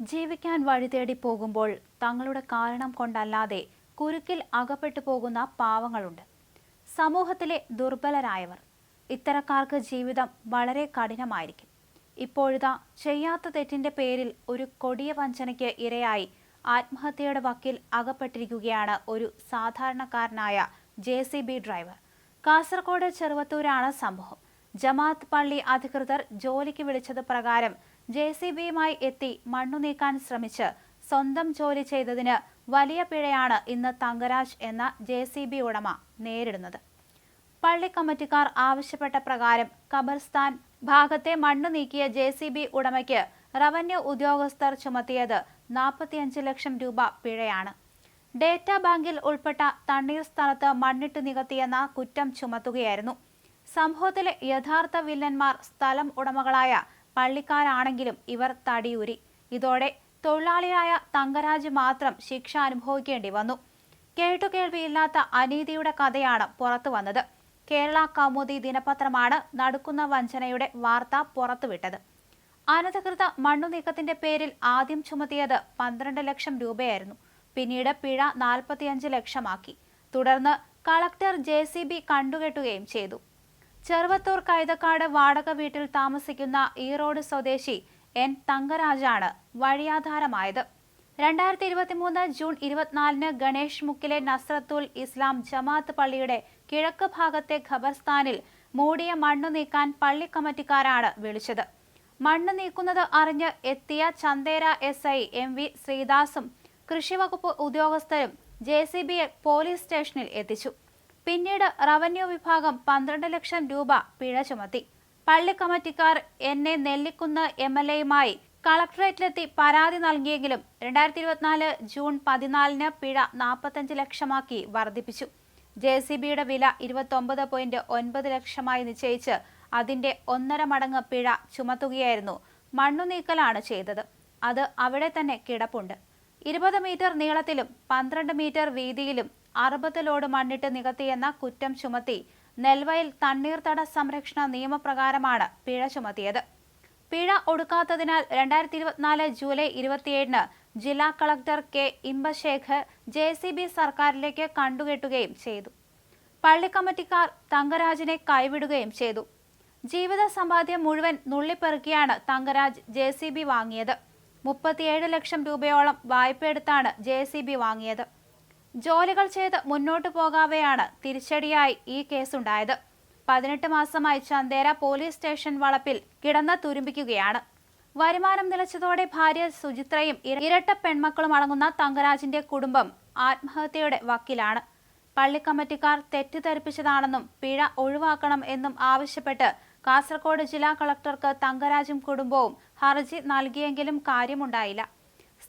ജീവിക്കാൻ വഴിതേടി പോകുമ്പോൾ തങ്ങളുടെ കാരണം കൊണ്ടല്ലാതെ കുരുക്കിൽ അകപ്പെട്ടു പോകുന്ന പാവങ്ങളുണ്ട്. സമൂഹത്തിലെ ദുർബലരായവർ. ഇത്തരക്കാർക്ക് ജീവിതം വളരെ കഠിനമായിരിക്കും. ഇപ്പോഴിതാ ചെയ്യാത്ത തെറ്റിന്റെ പേരിൽ ഒരു കൊടിയ വഞ്ചനയ്ക്ക് ഇരയായി ആത്മഹത്യയുടെ വക്കിൽ അകപ്പെട്ടിരിക്കുകയാണ് ഒരു സാധാരണക്കാരനായ ജെ ഡ്രൈവർ. കാസർഗോഡ് ചെറുവത്തൂരാണ് സംഭവം. ജമാഅത്ത് പള്ളി അധികൃതർ ജോലിക്ക് വിളിച്ചത് പ്രകാരം ജെ സി ബിയുമായി എത്തി മണ്ണു നീക്കാൻ ശ്രമിച്ച് സ്വന്തം ജോലി ചെയ്തതിന് വലിയ പിഴയാണ് ഇന്ന് തങ്കരാജ് എന്ന ജെ സി ബി ഉടമ നേരിടുന്നത്. പള്ളി കമ്മിറ്റിക്കാർ ആവശ്യപ്പെട്ട പ്രകാരം ഖബർസ്ഥാൻ ഭാഗത്തെ മണ്ണ് നീക്കിയ ജെ സി ബി ഉടമയ്ക്ക് റവന്യൂ ഉദ്യോഗസ്ഥർ ചുമത്തിയത് നാൽപ്പത്തിയഞ്ച് ലക്ഷം രൂപ പിഴയാണ്. ഡേറ്റാ ബാങ്കിൽ ഉൾപ്പെട്ട തണ്ണീർ സ്ഥലത്ത് മണ്ണിട്ട് നികത്തിയെന്ന കുറ്റം ചുമത്തുകയായിരുന്നു. സംഭവത്തിലെ യഥാർത്ഥ വില്ലന്മാർ സ്ഥലം ഉടമകളായ പള്ളിക്കാരാണെങ്കിലും ഇവർ തടിയൂരി. ഇതോടെ തൊഴിലാളിയായ തങ്കരാജ് മാത്രം ശിക്ഷ അനുഭവിക്കേണ്ടി വന്നു. കേട്ടുകേൾവിയില്ലാത്ത അനീതിയുടെ കഥയാണ് പുറത്തു വന്നത്. കേരള കൗമുദി ദിനപത്രമാണ് നടക്കുന്ന വഞ്ചനയുടെ വാർത്ത പുറത്തുവിട്ടത്. അനധികൃത മണ്ണുനീക്കത്തിന്റെ പേരിൽ ആദ്യം ചുമത്തിയത് പന്ത്രണ്ട് ലക്ഷം രൂപയായിരുന്നു. പിന്നീട് പിഴ നാൽപ്പത്തിയഞ്ച് ലക്ഷമാക്കി. തുടർന്ന് കളക്ടർ ജെ കണ്ടുകെട്ടുകയും ചെയ്തു. ചെറുവത്തൂർ കൈതക്കാട് വാടക വീട്ടിൽ താമസിക്കുന്ന ഈറോഡ് സ്വദേശി എൻ തങ്കരാജാണ് വഴിയാധാരമായത്. രണ്ടായിരത്തി ഇരുപത്തിമൂന്ന് ജൂൺ ഇരുപത്തിനാലിന് ഗണേഷ് മുക്കിലെ നസ്രത്തുൽ ഇസ്ലാം ജമാഅത്ത് പള്ളിയുടെ കിഴക്ക് ഭാഗത്തെ ഖബർസ്ഥാനിൽ മൂടിയ മണ്ണ് നീക്കാൻ പള്ളി കമ്മിറ്റിക്കാരാണ് വിളിച്ചത്. മണ്ണ് നീക്കുന്നത് അറിഞ്ഞ് എത്തിയ Chandera S I M V ശ്രീദാസും കൃഷിവകുപ്പ് ഉദ്യോഗസ്ഥരും ജെ പോലീസ് സ്റ്റേഷനിൽ എത്തിച്ചു. പിന്നീട് റവന്യൂ വിഭാഗം പന്ത്രണ്ട് ലക്ഷം രൂപ പിഴ ചുമത്തി. പള്ളി കമ്മിറ്റിക്കാർ എന്നെ നെല്ലിക്കുന്ന് എം എൽ എയുമായി കളക്ടറേറ്റിലെത്തി പരാതി നൽകിയെങ്കിലും രണ്ടായിരത്തി ഇരുപത്തിനാല് ജൂൺ പതിനാലിന് പിഴ നാൽപ്പത്തഞ്ച് ലക്ഷമാക്കി വർദ്ധിപ്പിച്ചു. ജെ സി ബിയുടെ വില ഇരുപത്തൊമ്പത് പോയിന്റ് ഒൻപത് ലക്ഷമായി നിശ്ചയിച്ച് അതിന്റെ ഒന്നര മടങ്ങ് പിഴ ചുമത്തുകയായിരുന്നു. മണ്ണു നീക്കലാണ് ചെയ്തത്. അത് അവിടെ തന്നെ കിടപ്പുണ്ട്. ഇരുപത് മീറ്റർ നീളത്തിലും പന്ത്രണ്ട് മീറ്റർ വീതിയിലും അറുപത് ലോഡ് മണ്ണിട്ട് നികത്തിയെന്ന കുറ്റം ചുമത്തി നെൽവയൽ തണ്ണീർത്തട സംരക്ഷണ നിയമപ്രകാരമാണ് പിഴ ചുമത്തിയത്. പിഴ ഒടുക്കാത്തതിനാൽ രണ്ടായിരത്തി ഇരുപത്തിനാല് ജൂലൈ ഇരുപത്തിയേഴിന് ജില്ലാ collector K Imbasekar J C B സർക്കാരിലേക്ക് കണ്ടുകെട്ടുകയും ചെയ്തു. പള്ളിക്കമ്മിറ്റിക്കാർ തങ്കരാജിനെ കൈവിടുകയും ചെയ്തു. ജീവിത സമ്പാദ്യം മുഴുവൻ നുള്ളിപ്പെറുക്കിയാണ് തങ്കരാജ് ജെ സി ബി വാങ്ങിയത്. മുപ്പത്തിയേഴ് ലക്ഷം രൂപയോളം വായ്പയെടുത്താണ് ജെ സി ബി വാങ്ങിയത്. ജോലികൾ ചെയ്ത് മുന്നോട്ടു പോകാതെയാണ് തിരിച്ചടിയായി ഈ കേസുണ്ടായത്. പതിനെട്ട് മാസമായി ചന്ദേര പോലീസ് സ്റ്റേഷൻ വളപ്പിൽ കിടന്ന് തുരുമ്പിക്കുകയാണ്. വരുമാനം നിലച്ചതോടെ ഭാര്യ സുചിത്രയും ഇരട്ട പെൺമക്കളും അടങ്ങുന്ന തങ്കരാജിന്റെ കുടുംബം ആത്മഹത്യയുടെ വക്കിലാണ്. പള്ളി കമ്മിറ്റിക്കാർ തെറ്റിദ്ധരിപ്പിച്ചതാണെന്നും പിഴ ഒഴിവാക്കണം എന്നും ആവശ്യപ്പെട്ട് കാസർഗോഡ് ജില്ലാ കളക്ടർക്ക് തങ്കരാജും കുടുംബവും ഹർജി നൽകിയെങ്കിലും കാര്യമുണ്ടായില്ല.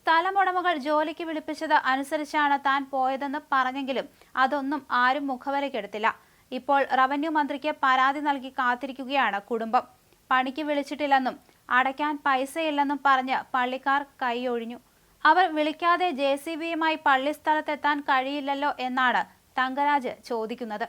സ്ഥലമുടമകൾ ജോലിക്ക് വിളിപ്പിച്ചത് അനുസരിച്ചാണ് താൻ പോയതെന്ന് പറഞ്ഞെങ്കിലും അതൊന്നും ആരും മുഖവരക്കെടുത്തില്ല ഇപ്പോൾ റവന്യൂ മന്ത്രിക്ക് പരാതി നൽകി കാത്തിരിക്കുകയാണ് കുടുംബം. പണിക്ക് വിളിച്ചിട്ടില്ലെന്നും അടയ്ക്കാൻ പൈസയില്ലെന്നും പറഞ്ഞ് പള്ളിക്കാർ കൈയൊഴിഞ്ഞു. അവർ വിളിക്കാതെ ജെ സി ബിയുമായി പള്ളി സ്ഥലത്തെത്താൻ കഴിയില്ലല്ലോ എന്നാണ് തങ്കരാജ് ചോദിക്കുന്നത്.